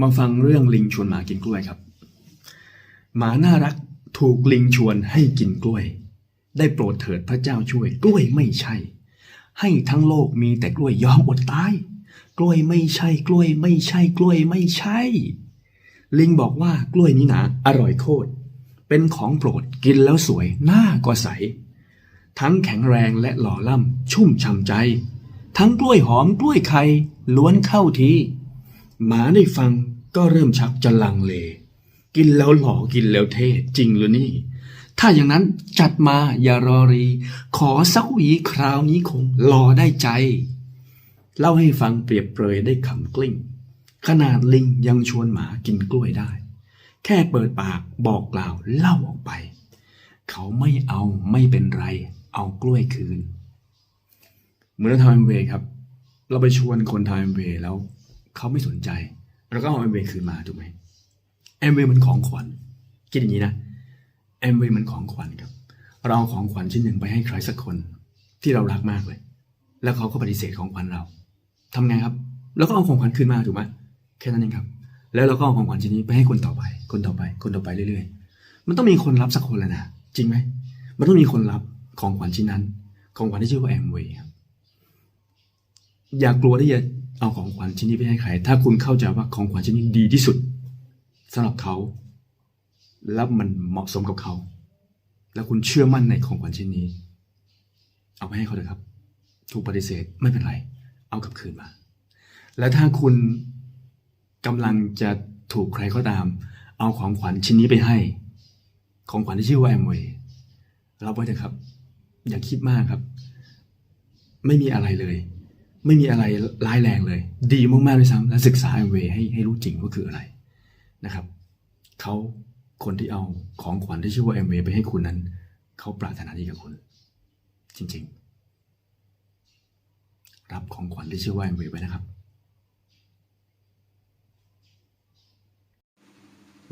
มาฟังเรื่องลิงชวนหมากินกล้วยครับ หมาน่ารักถูกลิงชวนให้กินกล้วย ได้โปรดเถิดพระเจ้าช่วย กล้วยไม่ใช่ ให้ทั้งโลกมีแต่กล้วยยอมอดตาย กล้วยไม่ใช่ กล้วยไม่ใช่ กล้วยไม่ใช่ ลิงบอกว่ากล้วยนี้นะอร่อยโคตร เป็นของโปรดกินแล้วสวยหน้าก็ใส ทั้งแข็งแรงและหล่อล่ำชุ่มช่ำใจ ทั้งกล้วยหอมกล้วยไข่ล้วนเข้าที หมาได้ฟังก็เริ่มชักจะลังเล กินแล้วหล่อกินแล้วเท่จริงหรือนี่ ถ้าอย่างนั้นจัดมาอย่ารอรี ขอสักหวีคราวนี้คงรอได้ใจ เล่าให้ฟังเปรียบเปรยได้ขำกลิ้ง ขนาดลิงยังชวนหมากินกล้วยได้ แค่เปิดปากบอกกล่าวเล่าออกไป เขาไม่เอาไม่เป็นไร เอากล้วยคืนเหมือนทำเอ็มเวครับ เราไปชวนคนทำเวแล้ว เขาไม่สนใจ เราก็เอาเอ็มเวคืนมาถูกไหมเอ็มเวมันของขวัญคิดอย่างนี้นะเอ็มเวมันของขวัญครับ เราเอาของขวัญชิ้นหนึ่งไปให้ใครสักคนที่เรารักมากเลย แล้วเขาก็ปฏิเสธของขวัญเราทำไงครับ แล้วก็เอาของขวัญคืนมาถูกไหมแค่นั้นเองครับ แล้วเราก็เอาของขวัญชิ้นนี้ไปให้คนต่อไป คนต่อไป คนต่อไปเรื่อยๆ มันต้องมีคนรับสักคนแหละนะจริงไหมมันต้องมีคนรับของขวัญชิ้นนั้น ของขวัญที่ชื่อว่าแอมเวย์ครับอย่ากลัวที่จะ เอาของขวัญชิ้นนี้ไปให้ใคร ถ้าคุณเข้าใจว่าของขวัญชิ้นนี้ดีที่สุดสำหรับเขา แล้วมันเหมาะสมกับเขา แล้วคุณเชื่อมั่นในของขวัญชิ้นนี้ เอาไปให้เขาเลยครับ ถูกปฏิเสธไม่เป็นไร เอากลับคืนมา และถ้าคุณกำลังจะถูกใครก็ตาม เอาของขวัญชิ้นนี้ไปให้ ของขวัญที่ชื่อว่าแอมเวย์รับไว้เถอะครับ อย่าคิดมากครับ ไม่มีอะไรเลย ไม่มีอะไรร้ายแรงเลย ดีมากๆเลยซ้ำและศึกษาแอมเวย์ให้ให้รู้จริงว่าคืออะไรนะครับเขาคนที่เอาของขวัญที่ชื่อว่าแอมเวย์ไปให้คุณนั้นเขาปรารถนาดีกับคุณ จริง ๆ รับของขวัญที่ชื่อว่าแอมเวย์ไว้นะครับ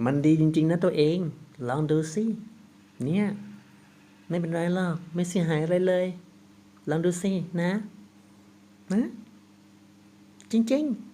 มันดีจริง ๆ นะตัวเอง ลองดูสิเนี่ย ไม่เป็นไรหรอก ไม่เสียหายอะไรเลย ลองดูสินะ นะจริงๆ